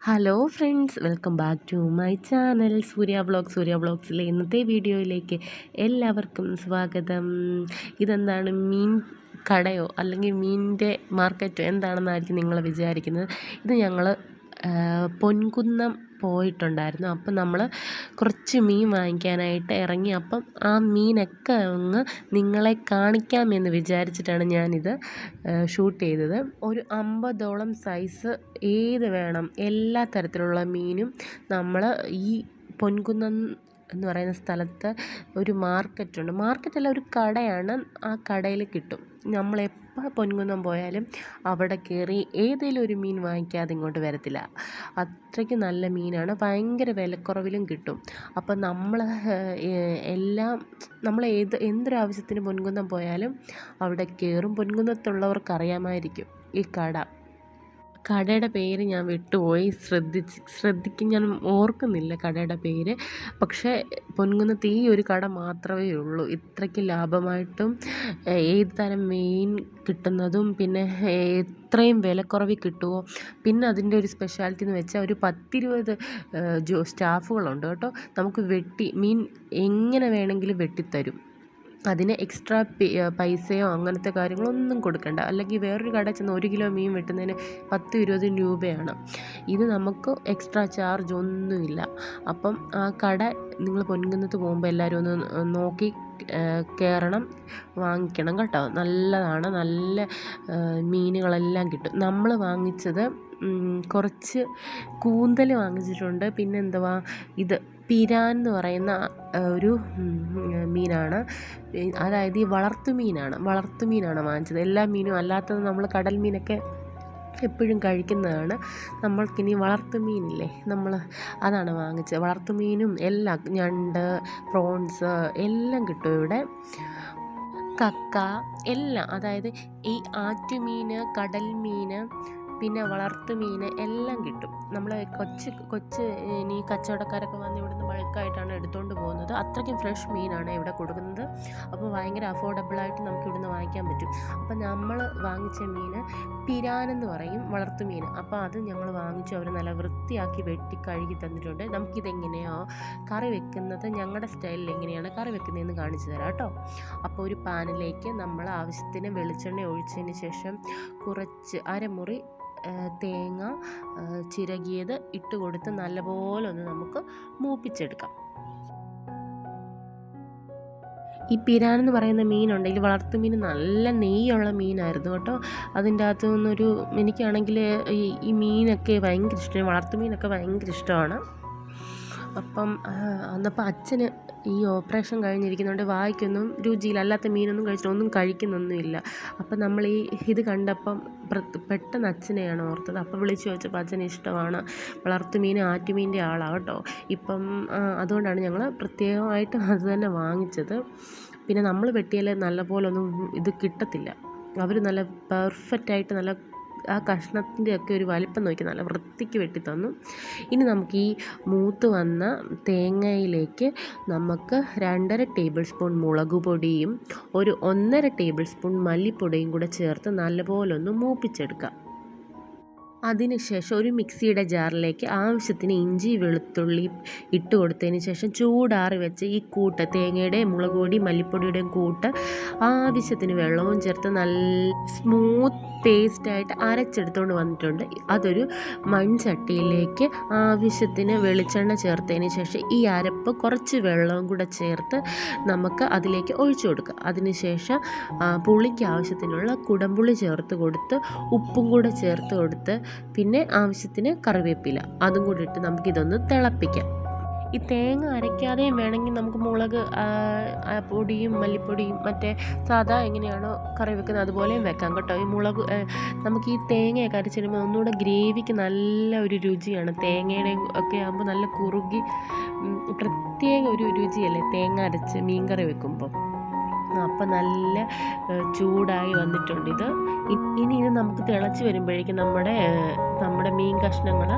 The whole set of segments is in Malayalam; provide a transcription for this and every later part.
Hello friends welcome back to my channel Surya blog Surya ബ്ലോഗ്സിലെ ഇന്നത്തെ വീഡിയോയിലേക്ക് എല്ലാവർക്കും സ്വാഗതം. ഇതെന്താണ്? മീൻ കടയോ? അല്ലെങ്കിൽ മീനിന്റെ മാർക്കറ്റോ? എന്താണെന്നായിരിക്കും നിങ്ങൾ വിചാരിക്കുന്നത്. ഇത് ഞങ്ങൾ പൊൻകുന്നം പോയിട്ടുണ്ടായിരുന്നു. അപ്പം നമ്മൾ കുറച്ച് മീൻ വാങ്ങിക്കാനായിട്ട് ഇറങ്ങി. അപ്പം ആ മീനൊക്കെ അങ്ങ് നിങ്ങളെ കാണിക്കാമെന്ന് വിചാരിച്ചിട്ടാണ് ഞാനിത് ഷൂട്ട് ചെയ്തത്. ഒരു അമ്പതോളം സൈസ് ഏത് വേണം എല്ലാ തരത്തിലുള്ള മീനും നമ്മൾ ഈ പൊൻകുന്നം എന്ന് പറയുന്ന സ്ഥലത്ത് ഒരു മാർക്കറ്റുണ്ട്. മാർക്കറ്റല്ല ഒരു കടയാണ് ആ കടയിൽ കിട്ടും. നമ്മൾ എപ്പോൾ പൊൻകുന്നം പോയാലും അവിടെ കയറി ഏതെങ്കിലും ഒരു മീൻ വാങ്ങിക്കാതെ ഇങ്ങോട്ട് വരത്തില്ല. അത്രയ്ക്ക് നല്ല മീനാണ്. ഭയങ്കര വിലക്കുറവിലും കിട്ടും. അപ്പം നമ്മൾ എല്ലാം നമ്മൾ ഏത് എന്തൊരാവശ്യത്തിന് പൊൻകുന്നം പോയാലും അവിടെ കയറും പൊൻകുന്നത്തുള്ളവർക്ക് അറിയാമായിരിക്കും ഈ കട. കടയുടെ പേര് ഞാൻ വിട്ടുപോയി. ശ്രദ്ധിച്ച് ശ്രദ്ധിക്കും ഞാൻ ഓർക്കുന്നില്ല കടയുടെ പേര്. പക്ഷേ പൊൻകുന്നത്ത് ഈ ഒരു കട മാത്രമേ ഉള്ളൂ. ഇത്രയ്ക്ക് ലാഭമായിട്ടും ഏത് തരം മെയിൻ കിട്ടുന്നതും പിന്നെ എത്രയും വിലക്കുറവിൽ കിട്ടുമോ പിന്നെ അതിന്റെ ഒരു സ്പെഷ്യാലിറ്റി എന്ന് വെച്ചാൽ ഒരു പത്തിരുപത് ജോ സ്റ്റാഫുകളുണ്ട് കേട്ടോ. നമുക്ക് വെട്ടി മീൻ എങ്ങനെ വേണമെങ്കിലും വെട്ടിത്തരും. അതിന് എക്സ്ട്രാ പൈസയോ അങ്ങനത്തെ കാര്യങ്ങളൊന്നും കൊടുക്കണ്ട. അല്ലെങ്കിൽ വേറൊരു കടയിൽ ചെന്ന് ഒരു കിലോ മീൻ വെട്ടുന്നതിന് പത്ത് ഇരുപത് രൂപയാണ്. ഇത് നമുക്ക് എക്സ്ട്രാ ചാർജ് ഒന്നുമില്ല. അപ്പം ആ കട നിങ്ങൾ പൊൻകുന്നത്ത് പോകുമ്പോൾ എല്ലാവരും ഒന്ന് നോക്കി കയറണം വാങ്ങിക്കണം കേട്ടോ. നല്ലതാണ്. നല്ല മീനുകളെല്ലാം കിട്ടും. നമ്മൾ വാങ്ങിച്ചത് കുറച്ച് കൂന്തൽ വാങ്ങിച്ചിട്ടുണ്ട്. പിന്നെന്തുവാ ഇത് പിരാൻ എന്ന് പറയുന്ന ഒരു മീനാണ്. അതായത് ഈ വളർത്തു മീനാണ്. വളർത്തു മീനാണ് വാങ്ങിച്ചത്. എല്ലാ മീനും അല്ലാത്തത് നമ്മൾ കടൽ മീനൊക്കെ എപ്പോഴും കഴിക്കുന്നതാണ്. നമ്മൾക്കിനി വളർത്തു മീനില്ലേ? നമ്മൾ അതാണ് വാങ്ങിച്ചത്. വളർത്തു മീനും എല്ലാം ഞണ്ട് പ്രോൺസ് എല്ലാം കിട്ടും ഇവിടെ. കക്ക എല്ലാം അതായത് ഈ ആറ്റുമീൻ കടൽ മീൻ പിന്നെ വളർത്തു മീൻ എല്ലാം കിട്ടും. നമ്മൾ കൊച്ച് കൊച്ച് ഇനി കച്ചവടക്കാരൊക്കെ വന്ന് ഇവിടുന്ന് ബൾക്കായിട്ടാണ് എടുത്തുകൊണ്ട് പോകുന്നത്. അത്രയ്ക്കും ഫ്രഷ് മീനാണ് ഇവിടെ കൊടുക്കുന്നത്. അപ്പോൾ ഭയങ്കര അഫോർഡബിളായിട്ട് നമുക്ക് ഇവിടുന്ന് വാങ്ങിക്കാൻ പറ്റും. അപ്പോൾ നമ്മൾ വാങ്ങിച്ച മീൻ പിരാനെന്ന് പറയും വളർത്തു മീൻ. അപ്പോൾ അത് ഞങ്ങൾ വാങ്ങിച്ചു അവർ നല്ല വൃത്തിയാക്കി വെട്ടി കഴുകി തന്നിട്ടുണ്ട്. നമുക്കിതെങ്ങനെയോ? കറി വെക്കുന്നത് ഞങ്ങളുടെ സ്റ്റൈലിൽ എങ്ങനെയാണ്? കറി വെക്കുന്നതെന്ന് കാണിച്ചു തരാം കേട്ടോ. അപ്പോൾ ഒരു പാനിലേക്ക് നമ്മൾ ആവശ്യത്തിന് വെളിച്ചെണ്ണ ഒഴിച്ചതിന് ശേഷം കുറച്ച് അരമുറി തേങ്ങ ചിരകിയത് ഇട്ട് കൊടുത്ത് നല്ലപോലെ ഒന്ന് നമുക്ക് മൂപ്പിച്ചെടുക്കാം. ഈ പിരാൻ എന്ന് പറയുന്ന മീനുണ്ടെങ്കിൽ വളർത്തുമീൻ നല്ല നെയ്യുള്ള മീനായിരുന്നു കേട്ടോ. അതിന്റെ അകത്തു നിന്നൊരു എനിക്കാണെങ്കിൽ ഈ ഈ മീനൊക്കെ ഭയങ്കര ഇഷ്ടമാണ് വളർത്തുമീനൊക്കെ ഭയങ്കര ഇഷ്ടമാണ്. അപ്പം അന്നപ്പം അച്ഛന് ഈ ഓപ്പറേഷൻ കഴിഞ്ഞിരിക്കുന്നതുകൊണ്ട് വായിക്കൊന്നും രുചിയില്ല അല്ലാത്ത മീനൊന്നും കഴിച്ചിട്ട് ഒന്നും കഴിക്കുന്നൊന്നുമില്ല. അപ്പം നമ്മൾ ഈ ഇത് കണ്ടപ്പം പെട്ടെന്ന് അച്ഛനെയാണ് ഓർത്തത്. അപ്പം വിളിച്ച് ചോദിച്ചപ്പോൾ അച്ഛന് ഇഷ്ടമാണ് വളർത്തുമീൻ ആറ്റുമീന്റെ ആളാണ് കേട്ടോ. ഇപ്പം അതുകൊണ്ടാണ് ഞങ്ങൾ പ്രത്യേകമായിട്ട് അത് തന്നെ വാങ്ങിച്ചത്. പിന്നെ നമ്മൾ വെട്ടിയാൽ നല്ല പോലൊന്നും ഇത് കിട്ടത്തില്ല. അവർ നല്ല പെർഫെക്റ്റായിട്ട് നല്ല ആ കഷ്ണത്തിന്റെ ഒക്കെ ഒരു വലിപ്പം നോക്കി നല്ല വൃത്തിക്ക് വെട്ടി തന്നു. ഇനി നമുക്ക് ഈ മൂത്ത് വന്ന തേങ്ങയിലേക്ക് നമുക്ക് രണ്ടര ടേബിൾ സ്പൂൺ മുളക് പൊടിയും ഒരു ഒന്നര ടേബിൾ സ്പൂൺ മല്ലിപ്പൊടിയും കൂടെ ചേർത്ത് നല്ലപോലെ ഒന്ന് മൂപ്പിച്ചെടുക്കാം. അതിനുശേഷം ഒരു മിക്സിയുടെ ജാറിലേക്ക് ആവശ്യത്തിന് ഇഞ്ചി വെളുത്തുള്ളി ഇട്ട് കൊടുത്തതിന് ശേഷം ചൂടാറി വെച്ച് ഈ കൂട്ട് തേങ്ങയുടെയും മുളക് പൊടി മല്ലിപ്പൊടിയുടെയും കൂട്ട് ആവശ്യത്തിന് വെള്ളവും ചേർത്ത് നല്ല സ്മൂത്ത് പേസ്റ്റായിട്ട് അരച്ചെടുത്തുകൊണ്ട് വന്നിട്ടുണ്ട്. അതൊരു മൺചട്ടിയിലേക്ക് ആവശ്യത്തിന് വെളിച്ചെണ്ണ ചേർത്തതിന് ശേഷം ഈ അരപ്പ് കുറച്ച് വെള്ളവും കൂടെ ചേർത്ത് നമുക്ക് അതിലേക്ക് ഒഴിച്ചു കൊടുക്കുക. അതിനുശേഷം പുളിക്ക് ആവശ്യത്തിനുള്ള കുടംപുളി ചേർത്ത് കൊടുത്ത് ഉപ്പും കൂടെ ചേർത്ത് കൊടുത്ത് പിന്നെ ആവശ്യത്തിന് കറിവേപ്പില. അതും കൂടി ഇട്ട് നമുക്കിതൊന്ന് തിളപ്പിക്കാം. ഈ തേങ്ങ അരയ്ക്കാതെയും വേണമെങ്കിൽ നമുക്ക് മുളക് പൊടിയും മല്ലിപ്പൊടിയും മറ്റേ സാധാ എങ്ങനെയാണോ കറി വെക്കുന്നത് അതുപോലെയും വെക്കാം കേട്ടോ. ഈ മുളക് നമുക്ക് ഈ തേങ്ങയൊക്കെ അരച്ചിടുമ്പോൾ ഒന്നുകൂടെ ഗ്രേവിക്ക് നല്ല ഒരു രുചിയാണ്. തേങ്ങയുടെ ഒക്കെ ആകുമ്പോൾ നല്ല കുറുകി പ്രത്യേക ഒരു രുചിയല്ലേ തേങ്ങ അരച്ച് മീൻ കറി വെക്കുമ്പോൾ. അപ്പം നല്ല ചൂടായി വന്നിട്ടുണ്ട് ഇത്. ഇനി ഇത് നമുക്ക് തിളച്ച് വരുമ്പോഴേക്കും നമ്മുടെ നമ്മുടെ മീൻ കഷ്ണങ്ങൾ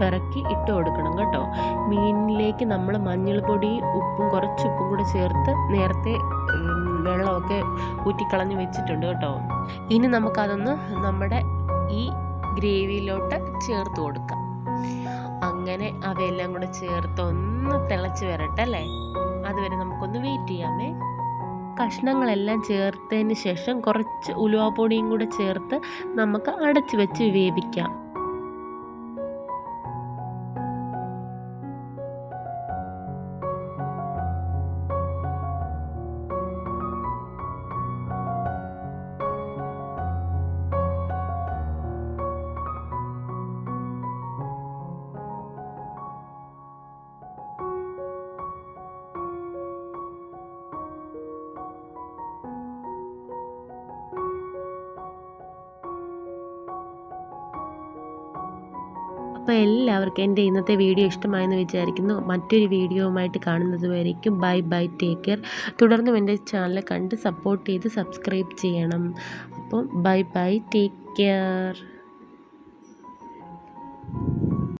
പിറക്കി ഇട്ട് കൊടുക്കണം കേട്ടോ. മീനിലേക്ക് നമ്മൾ മഞ്ഞൾപ്പൊടി ഉപ്പും കുറച്ച് ഉപ്പും കൂടെ ചേർത്ത് നേരത്തെ വെള്ളമൊക്കെ ഊറ്റിക്കളഞ്ഞ് വെച്ചിട്ടുണ്ട് കേട്ടോ. ഇനി നമുക്കതൊന്ന് നമ്മുടെ ഈ ഗ്രേവിയിലോട്ട് ചേർത്ത് കൊടുക്കാം. അങ്ങനെ അവയെല്ലാം കൂടെ ചേർത്ത് ഒന്ന് തിളച്ച് വരട്ടെ അല്ലേ? അതുവരെ നമുക്കൊന്ന് വെയിറ്റ് ചെയ്യാമേ. കഷ്ണങ്ങളെല്ലാം ചേർത്തതിന് ശേഷം കുറച്ച് ഉലുവാപ്പൊടിയും കൂടെ ചേർത്ത് നമുക്ക് അടച്ച് വെച്ച് വേവിക്കാം. അപ്പോൾ എല്ലാവർക്കും എന്റെ ഇന്നത്തെ വീഡിയോ ഇഷ്ടമായെന്ന് വിചാരിക്കുന്നു. മറ്റൊരു വീഡിയോവുമായിട്ട് കാണുന്നത് വരയ്ക്കും ബൈ ബൈ ടേക്ക് കെയർ. തുടർന്നും എന്റെ ചാനൽ കണ്ട് സപ്പോർട്ട് ചെയ്ത് സബ്സ്ക്രൈബ് ചെയ്യണം. അപ്പോൾ ബൈ ബൈ ടേക്ക് കെയർ.